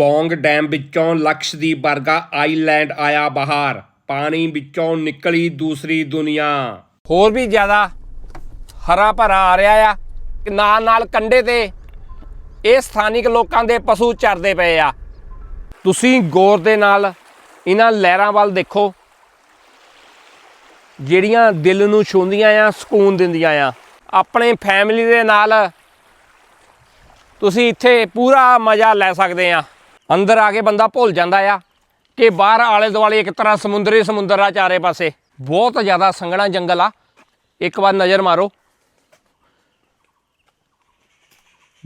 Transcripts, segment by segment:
Pong dam ਵਿੱਚੋਂ ਲਕਸ਼ਦੀਪ ਵਰਗਾ island ਆਇਆ ਬਾਹਰ। ਪਾਣੀ ਵਿੱਚੋਂ ਨਿਕਲੀ ਦੂਸਰੀ ਦੁਨੀਆ। ਹੋਰ ਵੀ ਜ਼ਿਆਦਾ ਹਰਾ ਭਰਾ ਆ ਰਿਹਾ ਆ ਨਾਲ ਨਾਲ ਕੰਡੇ ਤੇ ਇਹ ਸਥਾਨਿਕ ਲੋਕਾਂ ਦੇ ਪਸ਼ੂ ਚਰਦੇ ਪਏ ਆ। ਤੁਸੀਂ ਗੌਰ ਦੇ ਨਾਲ ਇਹਨਾਂ ਲਹਿਰਾਂ ਵੱਲ ਦੇਖੋ। ਜਿਹੜੀਆਂ ਦਿਲ ਨੂੰ ਛੂੰਦੀਆਂ ਆ, ਸਕੂਨ ਦਿੰਦੀਆਂ ਆ। ਆਪਣੇ ਫੈਮਿਲੀ ਦੇ ਨਾਲ ਤੁਸੀਂ ਇੱਥੇ ਪੂਰਾ ਮਜ਼ਾ ਲੈ ਸਕਦੇ ਆ। ਅੰਦਰ ਆ ਕੇ ਬੰਦਾ ਭੁੱਲ ਜਾਂਦਾ ਆ ਕਿ ਬਾਹਰ ਆਲੇ ਦੁਆਲੇ ਇੱਕ ਤਰ੍ਹਾਂ ਸਮੁੰਦਰੀ ਸਮੁੰਦਰ ਆ ਚਾਰੇ ਪਾਸੇ। ਬਹੁਤ ਜ਼ਿਆਦਾ ਸੰਘਣਾ ਜੰਗਲ ਆ। ਇੱਕ ਵਾਰ ਨਜ਼ਰ ਮਾਰੋ।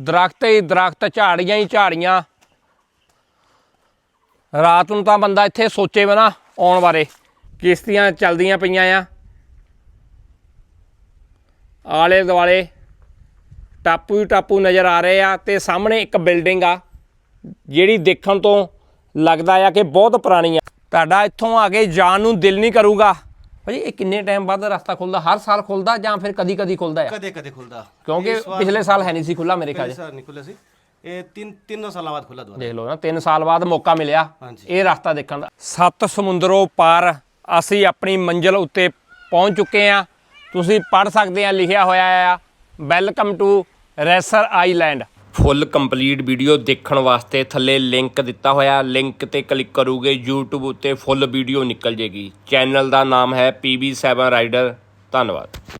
ਦਰਖਤ ਹੀ ਦਰਖਤ, ਝਾੜੀਆਂ ਹੀ ਝਾੜੀਆਂ। ਰਾਤ ਨੂੰ ਤਾਂ ਬੰਦਾ ਇੱਥੇ ਸੋਚੇ ਵੀ ਨਾ ਆਉਣ ਬਾਰੇ ਕਿਸ਼ਤੀਆਂ ਚੱਲਦੀਆਂ ਪਈਆਂ ਆ। ਆਲੇ ਦੁਆਲੇ ਟਾਪੂ ਹੀ ਟਾਪੂ ਨਜ਼ਰ ਆ ਰਹੇ ਆ ਤੇ ਸਾਹਮਣੇ ਇੱਕ ਬਿਲਡਿੰਗ ਆ। ਜਿਹੜੀ ਦੇਖਣ ਤੋਂ ਲੱਗਦਾ ਆ ਕਿ ਬਹੁਤ ਪੁਰਾਣੀ ਆ ਤੁਹਾਡਾ ਇੱਥੋਂ ਆ ਕੇ ਜਾਣ ਨੂੰ ਦਿਲ ਨਹੀਂ ਕਰੂਗਾ। ਭਾਜੀ ਇਹ ਕਿੰਨੇ ਟਾਈਮ ਬਾਅਦ ਰਸਤਾ ਖੁੱਲਦਾ? ਹਰ ਸਾਲ ਖੁੱਲਦਾ ਜਾਂ ਫਿਰ ਕਦੀ ਕਦੀ ਖੁੱਲਦਾ ਆ? ਕਦੇ ਕਦੇ ਖੁੱਲਦਾ। ਕਿਉਂਕਿ ਪਿਛਲੇ ਸਾਲ ਹੈ ਨਹੀਂ ਸੀ ਖੁੱਲਾ ਮੇਰੇ ਖਿਆਲ ਸਰ ਨਹੀਂ ਸੀ। ਇਹ ਤਿੰਨ ਤਿੰਨ ਸਾਲਾਂ ਬਾਅਦ ਖੁੱਲਾ ਦੁਬਾਰਾ। ਦੇਖ ਲਓ ਨਾ 3 ਸਾਲ ਬਾਅਦ ਮੌਕਾ ਮਿਲਿਆ। ਇਹ ਰਸਤਾ ਦੇਖਣ ਦਾ। ਸੱਤ ਸਮੁੰਦਰੋਂ ਪਾਰ ਅਸੀਂ ਆਪਣੀ ਮੰਜ਼ਿਲ ਉੱਤੇ ਪਹੁੰਚ ਚੁੱਕੇ ਆ। ਤੁਸੀਂ ਪੜ ਸਕਦੇ ਆ ਲਿਖਿਆ ਹੋਇਆ ਆ। Welcome to racer island full complete video ਦੇਖਣ ਵਾਸਤੇ ਥੱਲੇ ਲਿੰਕ ਦਿੱਤਾ ਹੋਇਆ ਲਿੰਕ ਤੇ ਕਲਿੱਕ ਕਰੋਗੇ, YouTube ਉੱਤੇ ਫੁੱਲ ਵੀਡੀਓ ਨਿਕਲ ਜੇਗੀ। ਚੈਨਲ ਦਾ ਨਾਮ ਹੈ PB7 ਰਾਈਡਰ। ਧੰਨਵਾਦ।